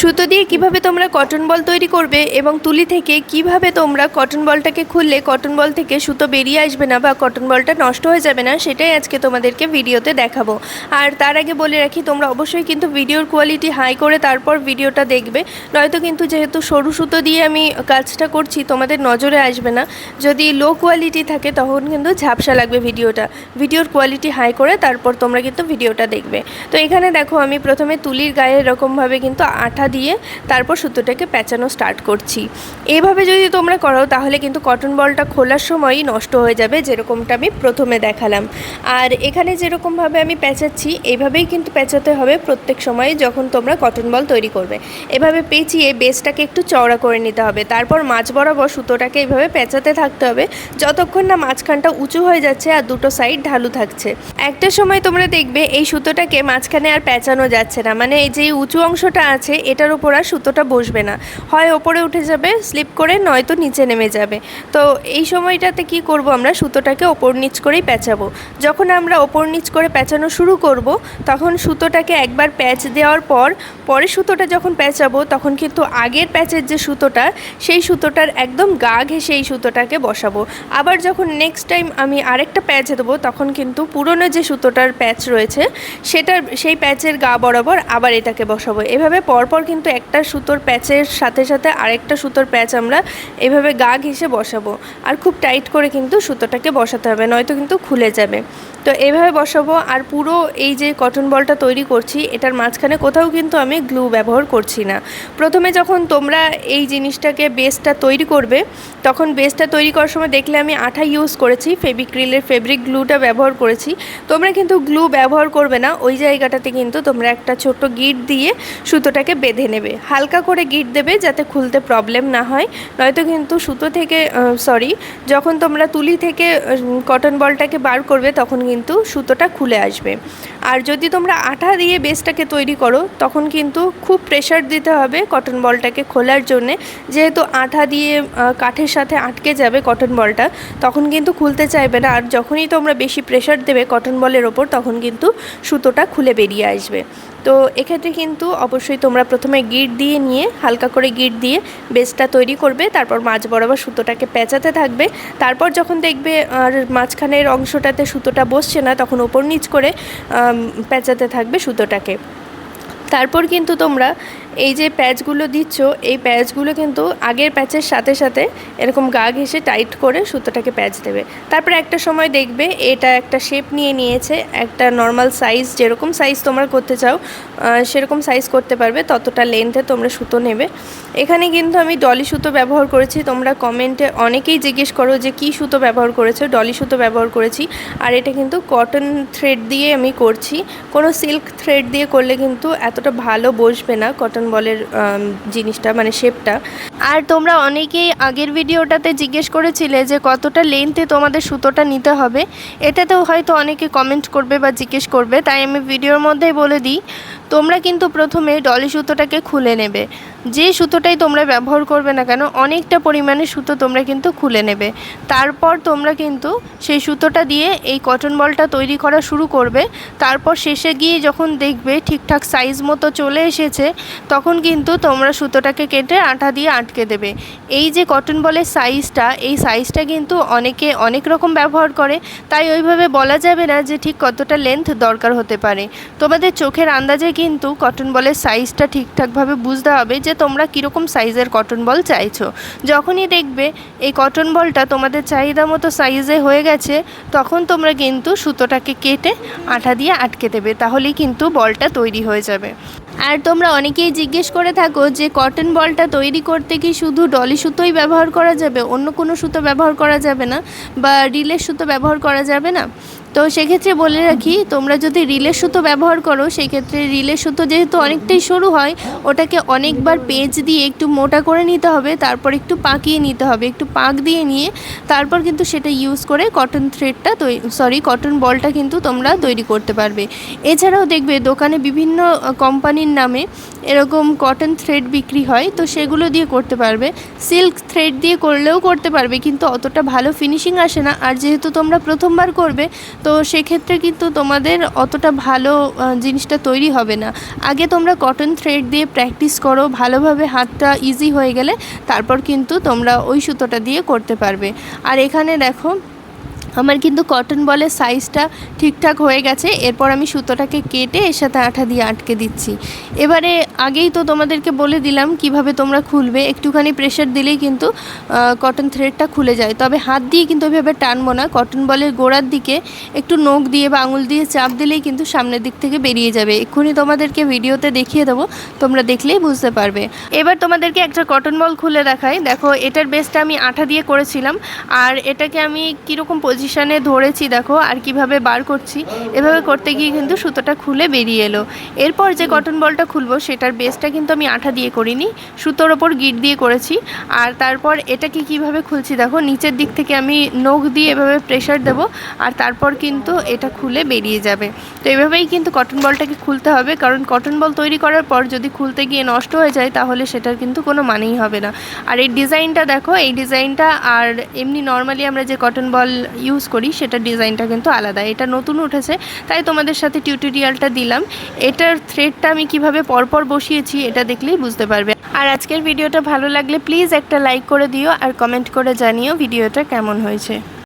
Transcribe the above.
সুতো দিয়ে কীভাবে তোমরা কটন বল তৈরি করবে এবং তুলি থেকে কীভাবে তোমরা কটন বলটাকে খুললে কটন বল থেকে সুতো বেরিয়ে আসবে না বা কটন বলটা নষ্ট হয়ে যাবে না, সেটাই আজকে তোমাদেরকে ভিডিওতে দেখাবো। আর তার আগে বলে রাখি, তোমরা অবশ্যই কিন্তু ভিডিওর কোয়ালিটি হাই করে তারপর ভিডিওটা দেখবে। নয়তো কিন্তু যেহেতু সরু সুতো দিয়ে আমি কাজটা করছি, তোমাদের নজরে আসবে না। যদি লো কোয়ালিটি থাকে, তখন কিন্তু ঝাপসা লাগবে ভিডিওটা। ভিডিওর কোয়ালিটি হাই করে তারপর তোমরা কিন্তু ভিডিওটা দেখবে। তো এখানে দেখো, আমি প্রথমে তুলির গায়ে এরকমভাবে কিন্তু আঠা দিয়ে তারপর সুতোটাকে পেঁচানো স্টার্ট করছি। এইভাবে যদি তোমরা করো, তাহলে কিন্তু কটন বলটা খোলার সময়ই নষ্ট হয়ে যাবে, যেরকমটা আমি প্রথমে দেখালাম। আর এখানে যেরকমভাবে আমি পেঁচাচ্ছি এইভাবেই কিন্তু পেঁচাতে হবে প্রত্যেক সময় যখন তোমরা কটন বল তৈরি করবে। এভাবে পেঁচিয়ে বেসটাকে একটু চওড়া করে নিতে হবে। তারপর মাছ বরাবর সুতোটাকে এইভাবে পেঁচাতে থাকতে হবে, যতক্ষণ না মাঝখানটা উঁচু হয়ে যাচ্ছে আর দুটো সাইড ঢালু থাকছে। একটা সময় তোমরা দেখবে এই সুতোটাকে মাঝখানে আর পেঁচানো যাচ্ছে না। মানে এই যে উঁচু অংশটা আছে এটার উপর আর সুতোটা বসবে না। হয় ওপরে উঠে যাবে স্লিপ করে নয়তো নিচে নেমে যাবে। তো এই সময়টাতে কি করব আমরা? সুতোটাকে ওপর নিচ করেই পেঁচাবো। যখন আমরা ওপর নিচ করে পেঁচানো শুরু করব, তখন সুতোটাকে একবার প্যাচ দেওয়ার পর, পরে সুতোটা যখন পেঁচাবো, তখন কিন্তু আগের প্যাচের যে সুতোটা, সেই সুতোটার একদম গা ঘেসে এই সুতোটাকে বসাবো। আবার যখন নেক্সট টাইম আমি আরেকটা প্যাচ দেবো, তখন কিন্তু পুরনো যে সুতোটার প্যাচ রয়েছে, সেটার, সেই প্যাচের গা বরাবর আবার এটাকে বসাবো। এভাবে পরপর কিন্তু একটা সুতোর প্যাচের সাথে সাথে আরেকটা সুতোর প্যাচ আমরা এভাবে গা ঘেসে বসাবো। আর খুব টাইট করে কিন্তু সুতোটাকে বসাতে হবে, নয়তো কিন্তু খুলে যাবে। তো এইভাবে বসাবো, আর পুরো এই যে কটন বলটা তৈরি করছি, এটার মাঝখানে কোথাও কিন্তু আমি গ্লু ব্যবহার করছি না। প্রথমে যখন তোমরা এই জিনিসটাকে বেসটা তৈরি করবে, তখন বেসটা তৈরি করার সময় দেখলে আমি আঠা ইউজ করেছি, ফেবিক্রিলের ফেব্রিক গ্লুটা ব্যবহার করেছি। তোমরা কিন্তু গ্লু ব্যবহার করবে না, ওই জায়গাটাতে কিন্তু তোমরা একটা ছোট্ট গিট দিয়ে সুতোটাকে বেঁধে নেবে। হালকা করে গিট দেবে যাতে খুলতে প্রবলেম না হয়। নয়তো কিন্তু সুতো থেকে সরি যখন তোমরা তুলি থেকে কটন বলটাকে বার করবে তখন কিন্তু সুতোটা খুলে আসবে। আর যদি তোমরা আঠা দিয়ে বেসটাকে তৈরি করো, তখন কিন্তু খুব প্রেশার দিতে হবে কটন বলটাকে খোলার জন্যে। যেহেতু আঠা দিয়ে কাঠের সাথে আটকে যাবে কটন বলটা তখন কিন্তু খুলতে চাইবে না। আর যখনই তোমরা বেশি প্রেশার দেবে কটন বলের ওপর, তখন কিন্তু সুতোটা খুলে বেরিয়ে আসবে। তো এক্ষেত্রে কিন্তু অবশ্যই তোমরা প্রথমে গিট দিয়ে নিয়ে, হালকা করে গিট দিয়ে বেসটা তৈরি করবে, তারপর মাছ বরাবর সুতোটাকে পেঁচাতে থাকবে। তারপর যখন দেখবে আর মাঝখানের অংশটাতে সুতোটা বসছে না, তখন ওপর নিচ করে পেঁচাতে থাকবে সুতোটাকে। তারপর কিন্তু তোমরা এই যে প্যাচগুলো দিচ্ছ, এই প্যাচগুলো কিন্তু আগের প্যাচের সাথে সাথে এরকম গা ঘেসে টাইট করে সুতোটাকে প্যাচ দেবে। তারপরে একটা সময় দেখবে এটা একটা শেপ নিয়ে নিয়েছে, একটা নর্মাল সাইজ, যেরকম সাইজ তোমরা করতে চাও সেরকম সাইজ করতে পারবে, ততটা লেন্থে তোমরা সুতো নেবে। এখানে কিন্তু আমি ডলি সুতো ব্যবহার করেছি, তোমরা কমেন্টে অনেকেই জিজ্ঞেস করো যে কী সুতো ব্যবহার করেছ, ডলি সুতো ব্যবহার করেছি, আর এটা কিন্তু কটন থ্রেড দিয়ে আমি করছি। কোনো সিল্ক থ্রেড দিয়ে করলে কিন্তু এতটা ভালো বসবে না, কটন বলের জিনিসটা মানে শেপটা আর তোমরা অনেকেই আগের ভিডিওটাতে জিজ্ঞেস করেছিলে যে কতটা লেন্থে তোমাদের সুতোটা নিতে হবে। এটাতেও হয়তো অনেকে কমেন্ট করবে বা জিজ্ঞেস করবে, তাই আমি ভিডিওর মধ্যেই বলে দিই, তোমরা কিন্তু প্রথমে ডলি সুতোটাকে খুলে নেবে। যে সুতোটাই তোমরা ব্যবহার করবে না কেন, অনেকটা পরিমাণে সুতো তোমরা কিন্তু খুলে নেবে। তারপর তোমরা কিন্তু সেই সুতোটা দিয়ে এই কটন বলটা তৈরি করা শুরু করবে। তারপর শেষে গিয়ে যখন দেখবে ঠিকঠাক সাইজ মতো চলে এসেছে তখন কিন্তু তোমরা সুতোটাকে কেটে আঠা দিয়ে আটকে দেবে। এই যে কটন বলের সাইজটা এই সাইজটা কিন্তু অনেকে অনেক রকম ব্যবহার করে, তাই ওইভাবে বলা যাবে না যে ঠিক কতটা লেন্থ দরকার হতে পারে। তোমাদের চোখের আন্দাজে কিন্তু কটন বলের সাইজটা ঠিকঠাকভাবে বুঝতে হবে যে তোমরা কীরকম সাইজের কটন বল চাইছো। যখনই দেখবে এই কটন বলটা তোমাদের চাহিদা মতো সাইজে হয়ে গেছে, তখন তোমরা কিন্তু সুতোটাকে কেটে আঠা দিয়ে আটকে দেবে, তাহলেই কিন্তু বলটা তৈরি হয়ে যাবে। আর তোমরা অনেকেই জিজ্ঞেস করে থাকো যে কটন বলটা তৈরি করতে কি শুধু ডলি সুতোই ব্যবহার করা যাবে? অন্য কোনো সুতো ব্যবহার করা যাবে না? বা রিলের সুতো ব্যবহার করা যাবে না? তো সেক্ষেত্রে বলে রাখি, তোমরা যদি রিলের সুতো ব্যবহার করো সেই ক্ষেত্রে রিলের সুতো যেহেতু অনেকটাই সরু হয়, ওটাকে অনেকবার পেঁচ দিয়ে একটু মোটা করে নিতে হবে, তারপর একটু পাকিয়ে নিতে হবে, একটু পাক দিয়ে নিয়ে, তারপর কিন্তু সেটা ইউজ করে কটন থ্রেডটা সরি কটন বলটা কিন্তু তোমরা তৈরি করতে পারবে। এছাড়াও দেখবে দোকানে বিভিন্ন কোম্পানির নামে এরকম কটন থ্রেড বিক্রি হয়, তো সেগুলো দিয়ে করতে পারবে। সিল্ক থ্রেড দিয়ে করলেও করতে পারবে, কিন্তু অতটা ভালো ফিনিশিং আসে না। আর যেহেতু তোমরা প্রথমবার করবে তো সেক্ষেত্রে কিন্তু তোমাদের অতটা ভালো জিনিসটা তৈরি হবে না। আগে তোমরা কটন থ্রেড দিয়ে প্র্যাকটিস করো, ভালোভাবে হাতটা ইজি হয়ে গেলে তারপর কিন্তু তোমরা ওই সুতোটা দিয়ে করতে পারবে। আর এখানে দেখো আমার কিন্তু কটন বলের সাইজটা ঠিকঠাক হয়ে গেছে, এরপর আমি সুতোটাকে কেটে এর সাথে আঠা দিয়ে আটকে দিচ্ছি। এবারে আগেই তো তোমাদেরকে বলে দিলাম কীভাবে তোমরা খুলবে, একটুখানি প্রেশার দিলেই কিন্তু কটন থ্রেডটা খুলে যায়। তবে হাত দিয়ে কিন্তু ওইভাবে টানবো না কটন বলের গোড়ার দিকে একটু নখ দিয়ে বা আঙুল দিয়ে চাপ দিলেই কিন্তু সামনের দিক থেকে বেরিয়ে যাবে। এক্ষুনি তোমাদেরকে ভিডিওতে দেখিয়ে দেবো, তোমরা দেখলেই বুঝতে পারবে। এবার তোমাদেরকে একটা কটন বল খুলে দেখাই। দেখো, এটার বেসটা আমি আঠা দিয়ে করেছিলাম, আর এটাকে আমি কীরকম পজিশনে ধরেছি, দেখো, আর কীভাবে বার করছি, এভাবে করতে গিয়ে কিন্তু সুতোটা খুলে বেরিয়ে এলো। এরপর যে কটন বলটা খুলবো, সেটার বেসটা কিন্তু আমি আঠা দিয়ে করিনি, সুতোর ওপর গিট দিয়ে করেছি। আর তারপর এটাকে কীভাবে খুলছি, দেখো, নিচের দিক থেকে আমি নখ দিয়ে এভাবে প্রেশার দেবো, আর তারপর কিন্তু এটা খুলে বেরিয়ে যাবে। তো এভাবেই কিন্তু কটন বলটাকে খুলতে হবে, কারণ কটন বল তৈরি করার পর যদি খুলতে গিয়ে নষ্ট হয়ে যায়, তাহলে সেটার কিন্তু কোনো মানেই হবে না। আর এই ডিজাইনটা দেখো, এই ডিজাইনটা আর এমনি নর্মালি আমরা যে কটন বল ইউজ করি, সেটা ডিজাইনটা কিন্তু আলাদা, এটা নতুন উঠেছে, তাই তোমাদের সাথে টিউটোরিয়ালটা দিলাম। এটার থ্রেডটা আমি কীভাবে পরপর বসিয়েছি, এটা দেখলেই বুঝতে পারবে। আর আজকের ভিডিওটা ভালো লাগলে প্লিজ একটা লাইক করে দিও আর কমেন্ট করে জানিও ভিডিওটা কেমন হয়েছে।